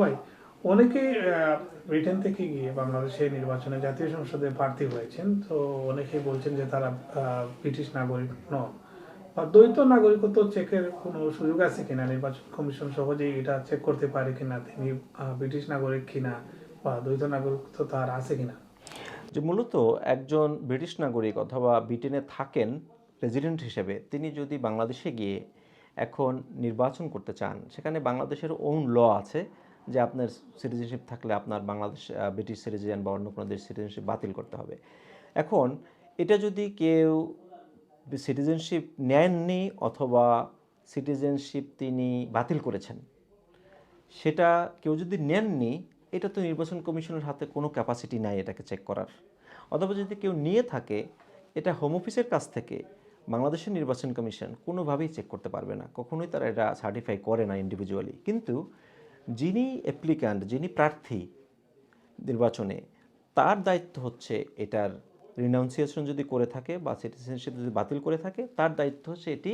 ভাই অনেকেই ব্রিটেন থেকে গিয়ে বাংলাদেশে নির্বাচনে জাতীয় সংসদে প্রার্থী হয়েছেন। তো অনেকেই বলছেন যে তারা ব্রিটিশ নাগরিক নন। বা দ্বৈত নাগরিকত্ব চেকের কোনো সুযোগ আছে কিনা? নির্বাচন কমিশন সহজেই এটা চেক করতে পারে কিনা? তিনি ব্রিটিশ নাগরিক কিনা? বা দ্বৈত নাগরিকত্ব তার আছে কিনা? যে মূলত একজন ব্রিটিশ নাগরিক অথবা ব্রিটেনে থাকেন রেজিডেন্ট হিসেবে, তিনি যদি বাংলাদেশে গিয়ে এখন নির্বাচন করতে চান, সেখানে বাংলাদেশের ওন ল আছে। যে আপনার সিটিজেনশিপ থাকলে আপনার বাংলাদেশ ব্রিটিশ সিটিজেন বা অন্য কোনো দেশ সিটিজেনশিপ বাতিল করতে হবে। এখন এটা যদি কেউ সিটিজেনশিপ নেননি অথবা সিটিজেনশিপ তিনি বাতিল করেছেন, সেটা কেউ যদি নেননি, এটা তো নির্বাচন কমিশনের হাতে কোনো ক্যাপাসিটি নাই এটাকে চেক করার। অথবা যদি কেউ নিয়ে থাকে, এটা হোম অফিসের কাছ থেকে বাংলাদেশের নির্বাচন কমিশন কোনোভাবেই চেক করতে পারবে না। কখনোই তারা এটা সার্টিফাই করে না ইন্ডিভিজুয়ালি কিন্তু যিনি অ্যাপ্লিক্যান্ট যিনি প্রার্থী নির্বাচনে, তার দায়িত্ব হচ্ছে এটার রিনাউন্সিয়েশন যদি করে থাকে বা সিটিজেনশিপ যদি বাতিল করে থাকে, তার দায়িত্ব হচ্ছে এটি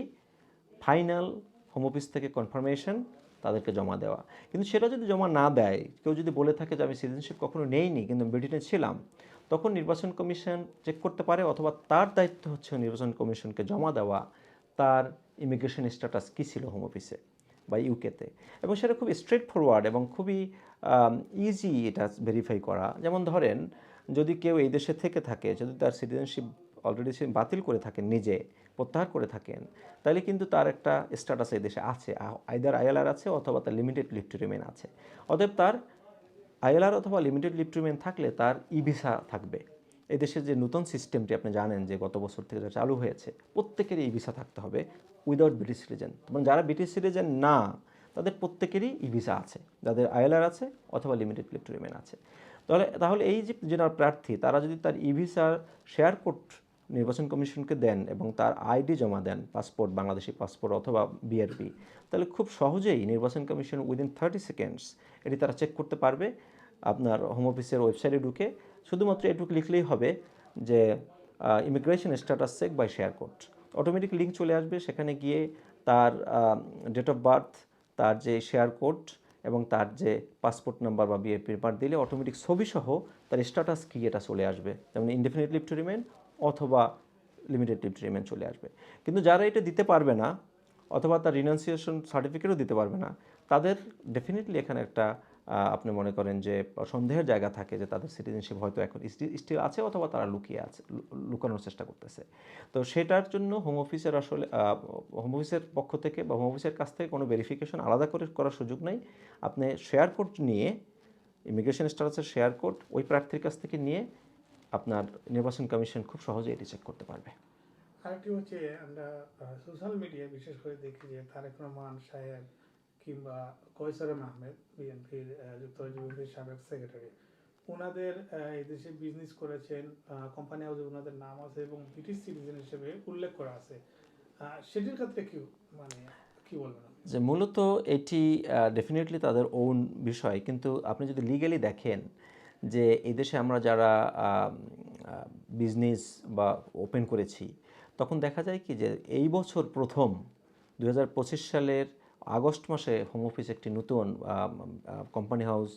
ফাইনাল হোম অফিস থেকে কনফার্মেশন তাদেরকে জমা দেওয়া। কিন্তু সেটা যদি জমা না দেয়, কেউ যদি বলে থাকে যে আমি সিটিজেনশিপ কখনো নেইনি, কিন্তু ব্রিটেনে ছিলাম, তখন নির্বাচন কমিশন চেক করতে পারে অথবা তার দায়িত্ব হচ্ছে নির্বাচন কমিশনকে জমা দেওয়া, তার ইমিগ্রেশন স্ট্যাটাস কী ছিল হোম অফিসে বা ইউকেতে এবং সেটা খুব স্ট্রেট ফরওয়ার্ড এবং খুবই ইজি এটা ভেরিফাই করা। যেমন ধরেন, যদি কেউ এই দেশে থেকে থাকে, যদি তার সিটিজেনশিপ অলরেডি সে বাতিল করে থাকেন, নিজে প্রত্যাহার করে থাকেন, তাহলে কিন্তু তার একটা স্ট্যাটাস এই দেশে আছে। আইদার আইএলআর আছে অথবা তার লিমিটেড লিভ আছে। অতএব তার আইএলআর অথবা লিমিটেড লিভ থাকলে তার ই ভিসা থাকবে। এই দেশের যে নতুন সিস্টেমটি আপনি জানেন যে গত বছর থেকে যা চালু হয়েছে, প্রত্যেকেরই ই ভিসা থাকতে হবে উইদাউট ব্রিটিশ সিটিজেন এবং যারা ব্রিটিশ সিটিজেন না, তাদের প্রত্যেকেরই ই ভিসা আছে। যাদের আইএলআর আছে অথবা লিমিটেড টু রিমেন আছে। তাহলে তাহলে এই যে যারা প্রার্থী, তারা যদি তার ই ভিসার শেয়ার কোড নির্বাচন কমিশনকে দেন এবং তার আইডি জমা দেন পাসপোর্ট বাংলাদেশি পাসপোর্ট অথবা বিআরপি তাহলে খুব সহজেই নির্বাচন কমিশন উইদিন থার্টি সেকেন্ডস এটি তারা চেক করতে পারবে। আপনার হোম অফিসের ওয়েবসাইটে ঢুকে শুধুমাত্র এটুকু লিখলেই হবে যে immigration status check by share code automatic link চলে আসবে, সেখানে গিয়ে তার ডেট অফ বার্থ তার যে শেয়ার কোড এবং তার যে পাসপোর্ট নাম্বার বা বিএ পেপার দিলে অটোমেটিক ছবি সহ তার স্ট্যাটাস কী এটা চলে আসবে। যেমন ইনডেফিনিট লিভ টু রিমেন অথবা লিমিটেড লিভ টু রিমেন চলে আসবে। কিন্তু যারা এটা দিতে পারবে না অথবা তার রিনাউন্সিয়েশন সার্টিফিকেটও দিতে পারবে না, তাদের ডেফিনেটলি এখানে একটা আপনি মনে করেন যে সন্দেহের জায়গা থাকে যে, তাদের সিটিজেনশিপ হয়তো এখন স্টিল আছে অথবা তারা লুকিয়ে আছে লুকানোর চেষ্টা করতেছে। তো সেটার জন্য হোম অফিসের আসলে হোম অফিসের পক্ষ থেকে বা হোম অফিসের কাছ থেকে কোনো ভেরিফিকেশন আলাদা করে করার সুযোগ নেই। আপনি শেয়ার কোড নিয়ে ইমিগ্রেশন স্ট্যাটাসের শেয়ার কোড ওই প্রার্থীর কাছ থেকে নিয়ে আপনার নির্বাচন কমিশন খুব সহজে এটি চেক করতে পারবে। আরেকটি হচ্ছে আমরা সোশ্যাল মিডিয়ায় বিশেষ করে দেখি যে তারেক রহমান সাহেব কিংবা কৈসরম আহমেদ বিএনপির যুক্তরাজ্য সাবেক সেক্রেটারি ওনাদের এই দেশে বিজনেস করেছেন কোম্পানি হাউসে ওনাদের নাম আছে এবং ব্রিটিশ সিটিজেন হিসেবে উল্লেখ করা আছে। সেটির ক্ষেত্রে কি মানে কি বলবেন যে মূলত এটি ডেফিনেটলি তাদের ওন বিষয়। কিন্তু আপনি যদি লিগালি দেখেন যে এই দেশে আমরা যারা বিজনেস বা ওপেন করেছি, তখন দেখা যায় কি যে এই বছর প্রথম দু হাজার পঁচিশ সালের আগস্ট মাসে হোম অফিস একটি নতুন কোম্পানি হাউস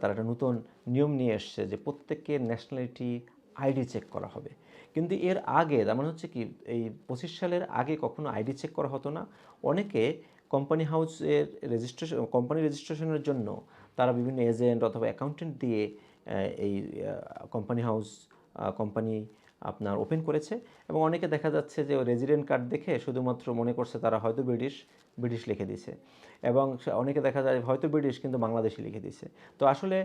তারা একটা নতুন নিয়ম নিয়ে এসছে যে প্রত্যেকের ন্যাশনালিটি আইডি চেক করা হবে। কিন্তু এর আগে, তার মানে হচ্ছে কি, এই পঁচিশ সালের আগে কখনো আইডি চেক করা হতো না। অনেকে কোম্পানি হাউসের রেজিস্ট্রেশন কোম্পানি রেজিস্ট্রেশনের জন্য তারা বিভিন্ন এজেন্ট অথবা অ্যাকাউন্টেন্ট দিয়ে এই কোম্পানি হাউস কোম্পানি আপনার ওপেন করেছে এবং অনেকে দেখা যাচ্ছে যে রেজিডেন্ট কার্ড দেখে শুধুমাত্র মনে করছে তারা হয়তো ব্রিটিশ ব্রিটিশ লিখে দিছে এবং অনেকে দেখা যায় হয়তো ব্রিটিশ কিন্তু বাংলাদেশি লিখে দিছে তো আসলে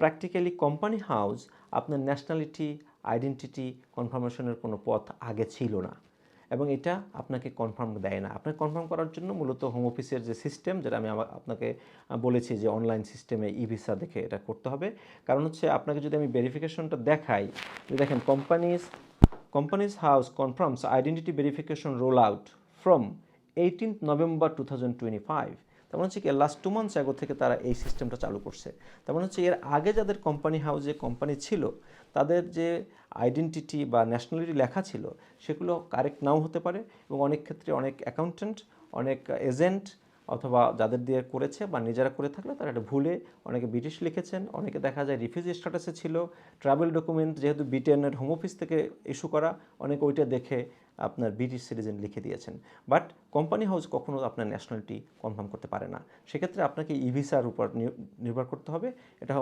প্র্যাকটিক্যালি কোম্পানি হাউস আপনার ন্যাশনালিটি আইডেন্টিটি কনফার্মেশনের কোনো পথ আগে ছিল না। এবং এটা আপনাকে কনফার্ম দেয় না। আপনাকে কনফার্ম করার জন্য মূলত হোম অফিসের যে সিস্টেম যেটা আমি আপনাকে বলেছি যে অনলাইন সিস্টেমে ই ভিসা দেখে এটা করতে হবে। কারণ হচ্ছে আপনাকে যদি আমি ভেরিফিকেশনটা দেখাই, যে দেখেন companies companies house confirms identity verification roll out from eighteenth November two thousand twenty five তার মানে হচ্ছে কি লাস্ট টু মান্থস আগে থেকে তারা এই সিস্টেমটা চালু করছে। তেমন মানে হচ্ছে এর আগে যাদের কোম্পানি হাউসে কোম্পানি ছিল, তাদের যে আইডেন্টিটি বা ন্যাশনালিটি লেখা ছিল, সেগুলো কারেক্ট নাও হতে পারে এবং অনেক ক্ষেত্রে অনেক অ্যাকাউন্ট্যান্ট অনেক এজেন্ট অথবা যাদের দিয়ে করেছে বা নিজেরা করে থাকলে তারা এটা ভুলে অনেকে ব্রিটিশ লিখেছেন, অনেকে দেখা যায় রিফিউজি স্ট্যাটাসে ছিল ট্রাভেল ডকুমেন্ট যেহেতু ব্রিটেনের হোম অফিস থেকে ইস্যু করা, অনেকে ওইটা দেখে আপনার ব্রিটিশ সিটিজেন লিখে দিয়েছেন। বাট কোম্পানি হাউস কখনো আপনার ন্যাশনালিটি কনফার্ম করতে পারে না। সেক্ষেত্রে আপনাকে ই ভিসার উপর নির্ভর করতে হবে। এটা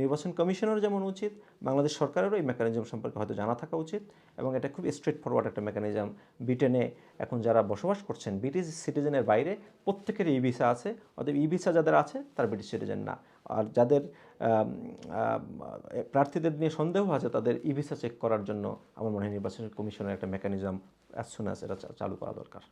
নির্বাচন কমিশনের যেমন উচিত, বাংলাদেশ সরকারেরও এই মেকানিজম সম্পর্কে হয়তো জানা থাকা উচিত এবং এটা খুব স্ট্রেট ফরওয়ার্ড একটা মেকানিজম ব্রিটেনে এখন যারা বসবাস করছেন ব্রিটিশ সিটিজেনের বাইরে প্রত্যেকের ই ভিসা আছে, অতএব ই ভিসা যাদের আছে, তারা ব্রিটিশ সিটিজেন না। আর যাদের প্রার্থীদের নিয়ে সন্দেহ আছে, তাদের ই ভিসা চেক করার জন্য আমার মনে হয় নির্বাচন কমিশনের একটা মেকানিজম অ্যাজ সুন অ্যাজ এটা চালু করা দরকার।